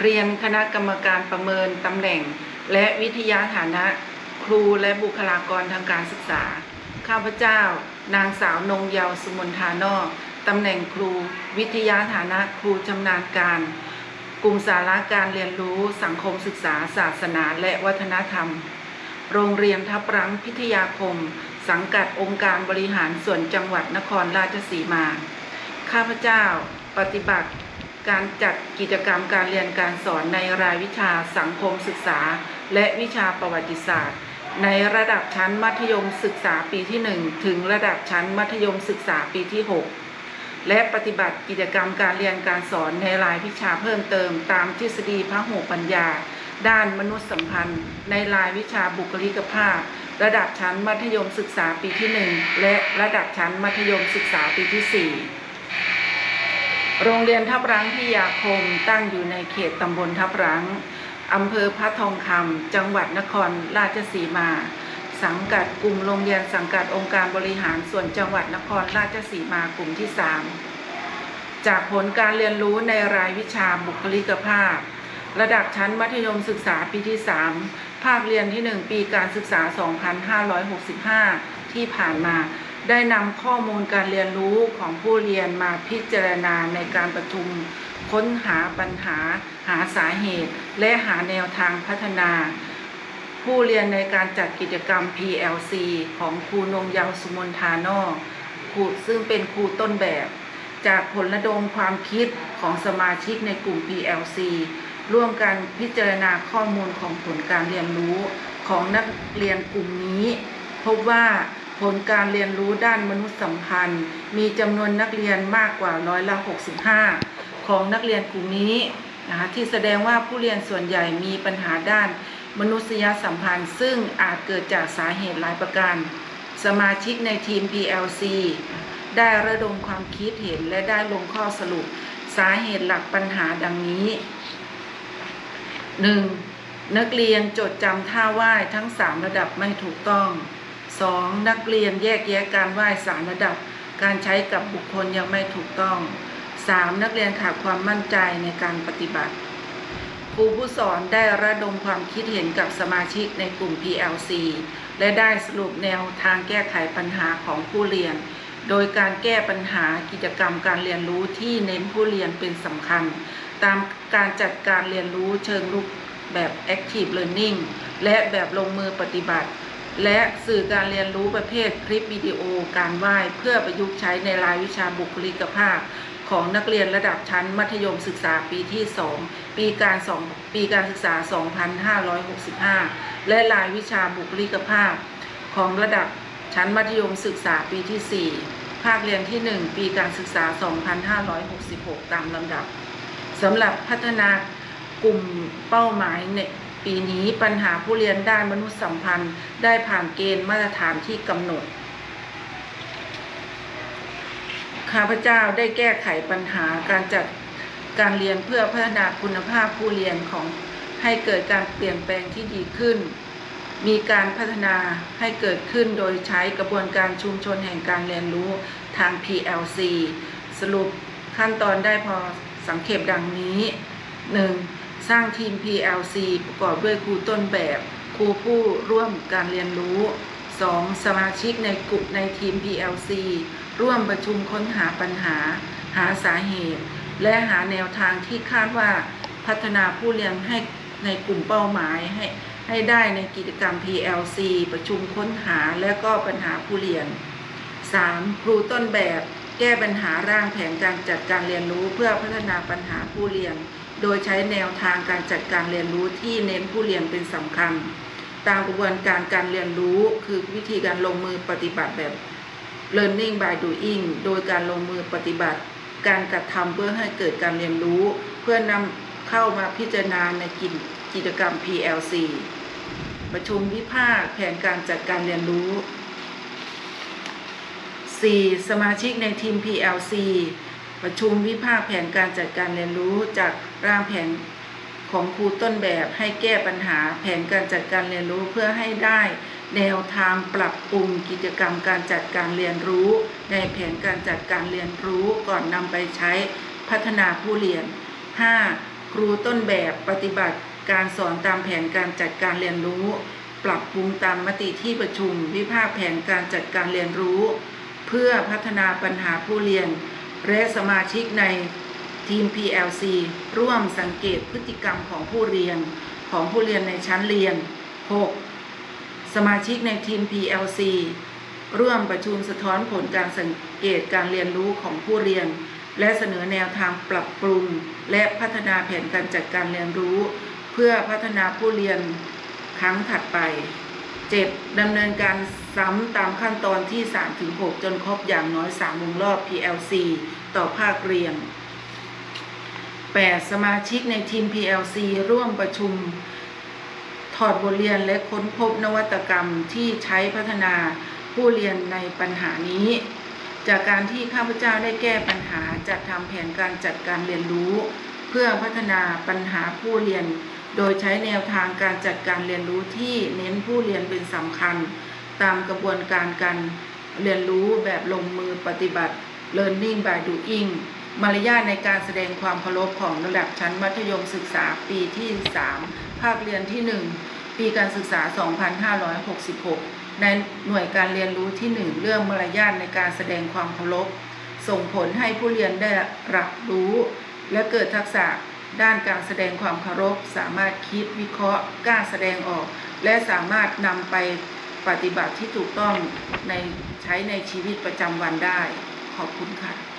เรียนคณะกรรมการประเมินตำแหน่ง และวิทยาฐานะ ครูและบุคลากรทางการศึกษา ข้าพเจ้า นางสาวนงเยาวสุมนทานอกตำแหน่งครู วิทยาฐานะครูชำนาญการ กลุ่มสาระการเรียนรู้สังคมศึกษา ศาสนาและวัฒนธรรม โรงเรียนทับรังพิทยาคม สังกัดองค์การบริหารส่วนจังหวัดนครราชสีมา ข้าพเจ้า ปฏิบัติ การจัดกิจกรรมการเรียนการสอนในรายวิชาสังคมศึกษา และวิชาประวัติศาสตร์ ในระดับชั้นมัธยมศึกษาปีที่ 1 ถึงระดับชั้นมัธยมศึกษาปีที่ 6 และปฏิบัติกิจกรรมการเรียนการสอนในรายวิชาเพิ่มเติมตามทฤษฎีพหูปัญญา ด้านมนุษยสัมพันธ์ ในรายวิชาบุคลิกภาพ ระดับชั้นมัธยมศึกษาปีที่ 1 และระดับชั้นมัธยมศึกษาปีที่ 4 โรงเรียนทับรังพิยาคมตั้งอยู่ในเขตตำบลทับรังอำเภอพระทองคำจังหวัดนครราชสีมา สังกัดกลุ่มโรงเรียนสังกัดองค์การบริหารส่วนจังหวัดนครราชสีมากลุ่มที่ 3 จากผลการเรียนรู้ในรายวิชาบุคลิกภาพ ระดับชั้นมัธยมศึกษาปีที่ 3 ภาคเรียนที่ 1 ปีการศึกษา 2565 ที่ผ่านมา ได้นำข้อมูลการเรียนรู้ของผู้เรียนมาพิจารณาในการประชุม ค้นหาปัญหา หาสาเหตุ และหาแนวทางพัฒนา ผู้เรียนในการจัดกิจกรรม PLC ของครูนงยาวสุมนทานอครูซึ่งเป็นครูต้นแบบ จากผลระดมความคิดของสมาชิกในกลุ่ม PLC ร่วมกันพิจารณาข้อมูลของผลการเรียนรู้ของนักเรียนกลุ่มนี้ พบว่า ผลการเรียนรู้ด้านมนุษยสัมพันธ์ มีจำนวนนักเรียนมากกว่าร้อยละ 65 ของนักเรียนกลุ่มนี้นะคะที่แสดงว่าผู้เรียนส่วนใหญ่มีปัญหาด้านมนุษยสัมพันธ์ ซึ่งอาจเกิดจากสาเหตุหลายประการ สมาชิกในทีม PLC ได้ระดมความคิดเห็นและได้ลงข้อสรุปสาเหตุหลักปัญหาดังนี้ 1. นักเรียนจดจำท่าไหว้ทั้ง 3 ระดับไม่ถูกต้อง 2. นักเรียนแยกแยะการไหว้สามระดับ การใช้กับบุคคลยังไม่ถูกต้อง 3. นักเรียนขาดความมั่นใจในการปฏิบัติ ครูผู้สอนได้ระดมความคิดเห็นกับสมาชิกในกลุ่ม PLC และได้สรุปแนวทางแก้ไขปัญหาของผู้เรียน โดยการแก้ปัญหากิจกรรมการเรียนรู้ที่เน้นผู้เรียนเป็นสำคัญ ตามการจัดการเรียนรู้เชิงลุกแบบ Active Learning และแบบลงมือปฏิบัติ และสื่อการเรียนรู้ประเภทคลิปวิดีโอการไหว้เพื่อประยุกต์ใช้ในรายวิชาบุคลิกภาพ ของนักเรียนระดับชั้นมัธยมศึกษาปีที่ 2 ปีการสองปีการศึกษา 2565 และรายวิชาบุคลิกภาพ ของระดับชั้นมัธยมศึกษาปีที่ 4 ภาคเรียนที่ 1 ปีการศึกษา 2566 ตามลำดับสำหรับพัฒนากลุ่มเป้าหมายใน ปีนี้ปัญหาผู้เรียนด้านมนุษยสัมพันธ์ ได้ผ่านเกณฑ์มาตรฐานที่กำหนด ข้าพเจ้าได้แก้ไขปัญหาการจัดการเรียนเพื่อพัฒนาคุณภาพผู้เรียนของให้เกิดการเปลี่ยนแปลงที่ดีขึ้น มีการพัฒนาให้เกิดขึ้นโดยใช้กระบวนการชุมชนแห่งการเรียนรู้ทาง PLC สรุปขั้นตอนได้พอสังเขปดังนี้ 1. สร้างทีม PLC ประกอบด้วยครูต้นแบบ ครูผู้ร่วมการเรียนรู้ 2. สมาชิกในกลุ่มในทีม PLC ร่วมประชุมค้นหาปัญหา หาสาเหตุ และหาแนวทางที่คาดว่าพัฒนาผู้เรียนให้ในกลุ่มเป้าหมายให้ให้ได้ในกิจกรรม PLC ประชุมค้นหาและก็ปัญหาผู้เรียน 3. ครูต้นแบบ แก้ปัญหาร่างแผนการจัดการเรียนรู้เพื่อพัฒนาปัญหาผู้เรียน โดยใช้แนวทางการจัดการเรียนรู้ที่เน้นผู้เรียนเป็นสำคัญ ตามกระบวนการการเรียนรู้คือวิธีการลงมือปฏิบัติแบบ learning by doing โดยการลงมือปฏิบัติ การกระทำเพื่อให้เกิดการเรียนรู้ เพื่อนำเข้ามาพิจารณาในกิจกิจกรรม PLC ประชุมวิพากษ์แผนการจัดการเรียนรู้ 4. สมาชิกในทีม PLC ประชุมวิพากษ์แผนการจัดการเรียนรู้จากร่างแผนของครูต้นแบบให้แก้ปัญหาแผนการจัดการเรียนรู้เพื่อให้ได้แนวทางปรับปรุงกิจกรรมการจัดการเรียนรู้ ในแผนการจัดการเรียนรู้ก่อนนำไปใช้พัฒนาผู้เรียน 5. ครูต้นแบบปฏิบัติการสอนตามแผนการจัดการเรียนรู้ ปรับปรุงตามมติที่ประชุม วิพากษ์แผนการจัดการเรียนรู้ เพื่อพัฒนาปัญหาผู้เรียน และสมาชิกในทีม PLC ร่วมสังเกตพฤติกรรมของผู้เรียนของผู้เรียนในชั้นเรียน 6. สมาชิกในทีม PLC ร่วมประชุมสะท้อนผลการสังเกตการเรียนรู้ของผู้เรียน และเสนอแนวทางปรับปรุง และพัฒนาแผนการจัดการเรียนรู้ เพื่อพัฒนาผู้เรียนครั้งถัดไป 7. ดำเนินการ ซ้ำตามขั้นตอนที่ 3-6 จนครบอย่างน้อย 3 วงรอบ PLC ต่อภาคเรียน 8. สมาชิกในทีม PLC ร่วมประชุม ถอดบทเรียนและค้นพบนวัตกรรมที่ใช้พัฒนาผู้เรียนในปัญหานี้ จากการที่ข้าพเจ้าได้แก้ปัญหาจัดทำแผนการจัดการเรียนรู้ เพื่อพัฒนาปัญหาผู้เรียน โดยใช้แนวทางการจัดการเรียนรู้ที่เน้นผู้เรียนเป็นสำคัญ ตามกระบวนการการเรียนรู้แบบลงมือปฏิบัติ Learning by Doing มารยาทในการแสดงความเคารพของระดับชั้นมัธยมศึกษาปีที่ 3 ภาคเรียนที่ 1 ปีการศึกษา 2566 ในหน่วยการเรียนรู้ที่ 1 เรื่องมารยาทในการแสดงความเคารพ ส่งผลให้ผู้เรียนได้รับรู้ และเกิดทักษะด้านการแสดงความเคารพ สามารถคิดวิเคราะห์กล้าแสดงออก และสามารถนำไป ปฏิบัติที่ถูกต้องในใช้ในชีวิตประจำวันได้ ขอบคุณค่ะ